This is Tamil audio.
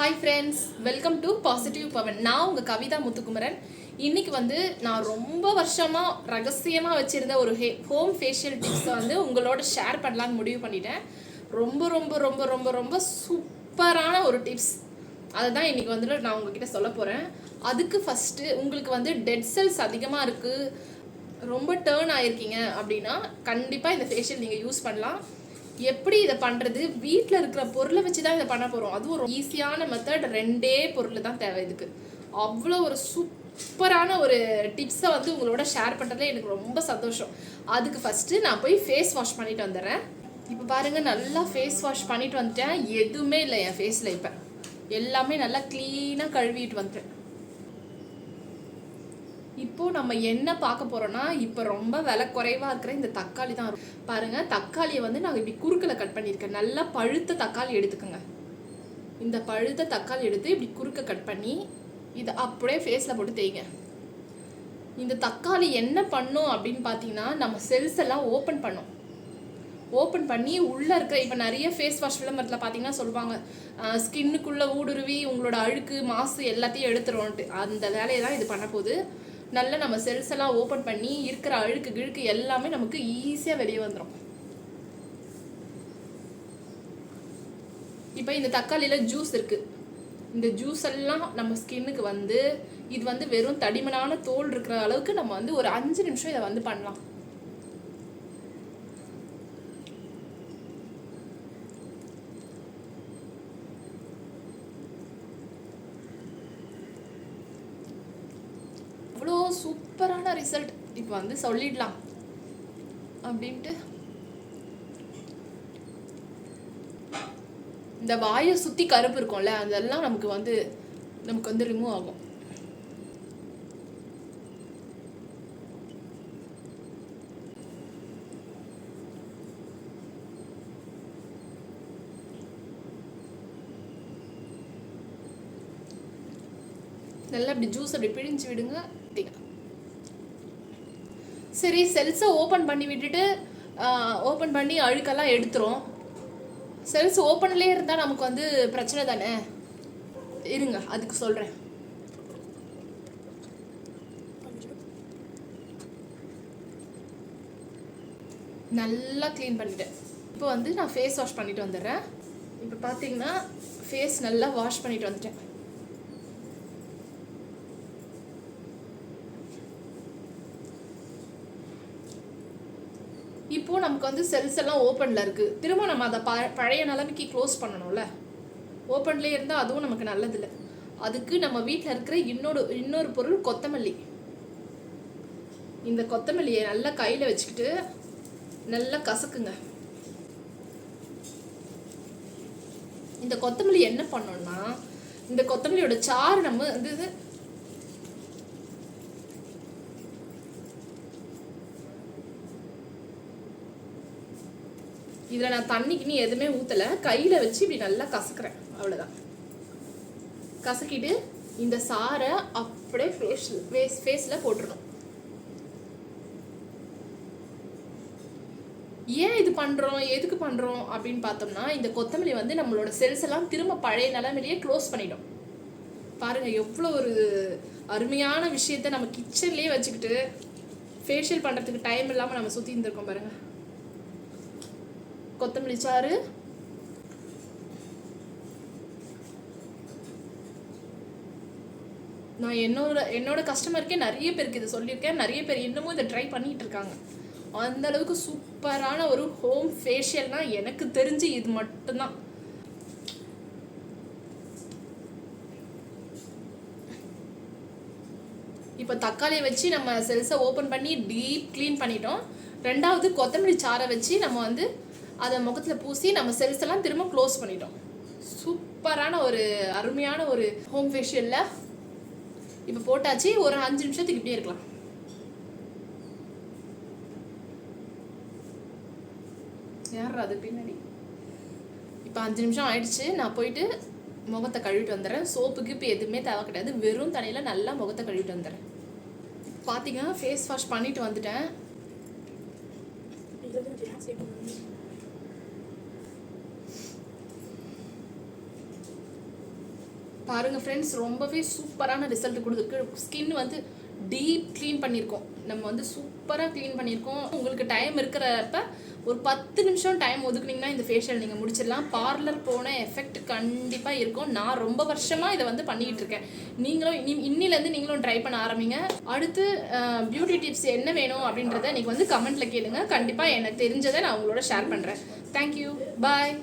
Hi friends welcome to positive Pavan நான் உங்கள் கவிதா முத்துக்குமரன். இன்னைக்கு வந்து நான் ரொம்ப வருஷமாக ரகசியமாக வச்சுருந்த ஒரு ஹே ஹோம் ஃபேஷியல் டிப்ஸை வந்து உங்களோட ஷேர் பண்ணலான்னு முடிவு பண்ணிட்டேன். ரொம்ப ரொம்ப ரொம்ப ரொம்ப ரொம்ப சூப்பரான ஒரு டிப்ஸ் அதை தான் இன்றைக்கி வந்துட்டு நான் உங்ககிட்ட சொல்ல போகிறேன் அதுக்கு ஃபஸ்ட்டு உங்களுக்கு வந்து டெட் செல்ஸ் அதிகமாக இருக்குது ரொம்ப டேர்ன் ஆகிருக்கீங்க அப்படின்னா கண்டிப்பாக இந்த ஃபேஷியல் நீங்கள் யூஸ் பண்ணலாம். எப்படி இதை பண்ணுறது வீட்டில் இருக்கிற பொருளை வச்சு தான் இதை பண்ண போகிறோம் அதுவும் ஒரு ஈஸியான மெத்தட் ரெண்டே பொருள் தான் தேவை இதுக்கு. அவ்வளோ ஒரு சூப்பரான ஒரு டிப்ஸை வந்து உங்களோட ஷேர் பண்ணுறதுல எனக்கு ரொம்ப சந்தோஷம். அதுக்கு ஃபஸ்ட்டு நான் போய் ஃபேஸ் வாஷ் பண்ணிட்டு வந்துடுறேன். இப்போ பாருங்கள் நல்லா ஃபேஸ் வாஷ் பண்ணிட்டு வந்துட்டேன். எதுவுமே இல்லை என் ஃபேஸில் இப்போ. எல்லாமே நல்லா க்ளீனாக கழுவிட்டு வந்துட்டேன். இப்போ நம்ம என்ன பார்க்க போறோம்னா இப்போ ரொம்ப விலை குறைவா இருக்கிற இந்த தக்காளி தான் பாருங்க தக்காளியை வந்து நான் இப்படி குறுக்கில் கட் பண்ணியிருக்கேன். நல்லா பழுத்த தக்காளி எடுத்துக்கோங்க. இந்த பழுத்த தக்காளி எடுத்து இப்படி குறுக்க கட் பண்ணி இதை அப்படியே ஃபேஸில் போட்டு தேய்ங்க. இந்த தக்காளி என்ன பண்ணும் அப்படின்னு பார்த்தீங்கன்னா நம்ம செல்ஸ் எல்லாம் ஓப்பன் பண்ணும். ஓப்பன் பண்ணி உள்ளே இருக்கிற இப்போ நிறைய ஃபேஸ் வாஷ் விளம்பரத்தில் பார்த்தீங்கன்னா சொல்லுவாங்க ஸ்கின்னுக்குள்ளே ஊடுருவி உங்களோட அழுக்கு மாசு எல்லாத்தையும் எடுத்துருவோன்ட்டு அந்த வேலையை தான் இது பண்ண போகுது. நல்லா நம்ம செல்ஸ் எல்லாம் ஓப்பன் பண்ணி இருக்கிற அழுக்கு கிழுக்கு எல்லாமே நமக்கு ஈஸியாக வெளியே வந்துடும் இப்போ இந்த தக்காளியில் ஜூஸ் இருக்குது இந்த ஜூஸ் எல்லாம் நம்ம ஸ்கின்னுக்கு வந்து இது வந்து வெறும் தடிமனான தோல் இருக்கிற அளவுக்கு நம்ம வந்து ஒரு அஞ்சு நிமிஷம் இதை வந்து பண்ணலாம் அவ்வளோ சூப்பரான ரிசல்ட் இப்போ வந்து சொல்லிடலாம். அப்படின்ட்டு. இந்த வாயை சுற்றி கருப்பு இருக்கும்ல அதெல்லாம் நமக்கு வந்து நமக்கு வந்து ரிமூவ் ஆகும். நல்லா அப்படி ஜூஸ் அப்படி பிழிஞ்சு விடுங்க. சரி செல்ஸை ஓப்பன் பண்ணி விட்டுட்டு ஓப்பன் பண்ணி அழுக்கெல்லாம் எடுத்துரும். செல்ஸ் ஓப்பன்லேயே இருந்தால் நமக்கு வந்து பிரச்சனை தானே? இருங்க அதுக்கு சொல்கிறேன் நல்லா க்ளீன் பண்ணிட்டேன் இப்போ வந்து நான் ஃபேஸ் வாஷ் பண்ணிட்டு வந்துடுறேன். இப்போ பார்த்தீங்கன்னா ஃபேஸ் நல்லா வாஷ் பண்ணிட்டு வந்துட்டேன். இப்போ நமக்கு வந்து செல்ஸ் எல்லாம் ஓப்பனில் இருக்குது திரும்ப நம்ம அதை ப பழைய நிலைமைக்கு க்ளோஸ் பண்ணணும்ல. ஓப்பன்லேயே இருந்தால் அதுவும் நமக்கு நல்லதில்லை. அதுக்கு நம்ம வீட்டில் இருக்கிற இன்னொரு இன்னொரு பொருள் கொத்தமல்லி. இந்த கொத்தமல்லியை நல்லா கையில் வச்சுக்கிட்டு நல்லா கசக்குங்க. இந்த கொத்தமல்லி என்ன பண்ணோம்னா இந்த கொத்தமல்லியோட சாறு நம்ம வந்து இதில் நான் தண்ணிக்கு எதுவுமே ஊற்றலை கையில் வச்சு இப்படி நல்லா கசக்கிறேன். அவ்வளோதான் கசக்கிட்டு இந்த சாரை அப்படியே ஃபேஸ் ஃபேஸ் ஃபேஸில் போட்டுடணும் ஏன் இது பண்ணுறோம் எதுக்கு பண்ணுறோம் அப்படின்னு பார்த்தோம்னா இந்த கொத்தமல்லி வந்து நம்மளோட செல்ஸ் எல்லாம் திரும்ப பழைய நிலைமையிலேயே க்ளோஸ் பண்ணிடும். பாருங்கள் எவ்வளோ ஒரு அருமையான விஷயத்த நம்ம கிச்சன்லேயே வச்சுக்கிட்டு ஃபேஷியல் பண்ணுறதுக்கு டைம் இல்லாமல் நம்ம சுற்றி இருந்திருக்கோம் பாருங்கள் கொத்தமல்லி சாறு. நான் என்னோட என்னோட கஸ்டமருக்கே நிறைய பேருக்கு இதை சொல்லியிருக்கேன். நிறைய பேர் இன்னமும் இதை ட்ரை பண்ணிட்டு இருக்காங்க. அந்த அளவுக்கு சூப்பரான ஒரு ஹோம் ஃபேஷியல்னா எனக்கு தெரிஞ்சு இது மட்டும்தான். இப்போ தக்காளியை வச்சு நம்ம செல்ஸை ஓப்பன் பண்ணி டீப் க்ளீன் பண்ணிட்டோம். ரெண்டாவது கொத்தமல்லி சாறை வச்சு நம்ம வந்து அதை முகத்தில் பூசி நம்ம செல்ஸ் எல்லாம் திரும்ப க்ளோஸ் பண்ணிட்டோம். சூப்பரான ஒரு அருமையான ஒரு ஹோம் ஃபேஷியலில் இப்போ போட்டாச்சு. ஒரு அஞ்சு நிமிஷத்துக்கு இப்படியே இருக்கலாம். யார் அது பின்னாடி? இப்போ அஞ்சு நிமிஷம் ஆயிடுச்சு. நான் போயிட்டு முகத்தை கழுவிட்டு வந்துடுறேன். சோப்புக்கு இப்போ எதுவுமே தேவை கிடையாது. வெறும் தண்ணியில் நல்லா முகத்தை கழுவிட்டு வந்துடுறேன். பார்த்தீங்கன்னா ஃபேஸ் வாஷ் பண்ணிட்டு வந்துட்டேன். பாருங்கள் ஃப்ரெண்ட்ஸ் ரொம்பவே சூப்பரான ரிசல்ட் கொடுத்துருக்கு ஸ்கின் வந்து டீப் க்ளீன் பண்ணியிருக்கோம். நம்ம வந்து சூப்பராக க்ளீன் பண்ணியிருக்கோம். உங்களுக்கு டைம் இருக்கிறப்ப ஒரு பத்து நிமிஷம் டைம் ஒதுக்குனீங்கன்னா இந்த ஃபேஷியல் நீங்கள் முடிச்சிடலாம். பார்லர் போன எஃபெக்ட் கண்டிப்பாக இருக்கும். நான் ரொம்ப வருஷமாக இதை வந்து பண்ணிக்கிட்டு இருக்கேன். நீங்களும் இனி இன்னிலேருந்து நீங்களும் ட்ரை பண்ண ஆரம்பிங்க. அடுத்து பியூட்டி டிப்ஸ் என்ன வேணும் அப்படின்றத நீங்கள் வந்து கமெண்ட்டில் கேளுங்க. கண்டிப்பாக எனக்கு தெரிஞ்சதை நான் உங்களோட ஷேர் பண்ணுறேன் தேங்க்யூ பாய்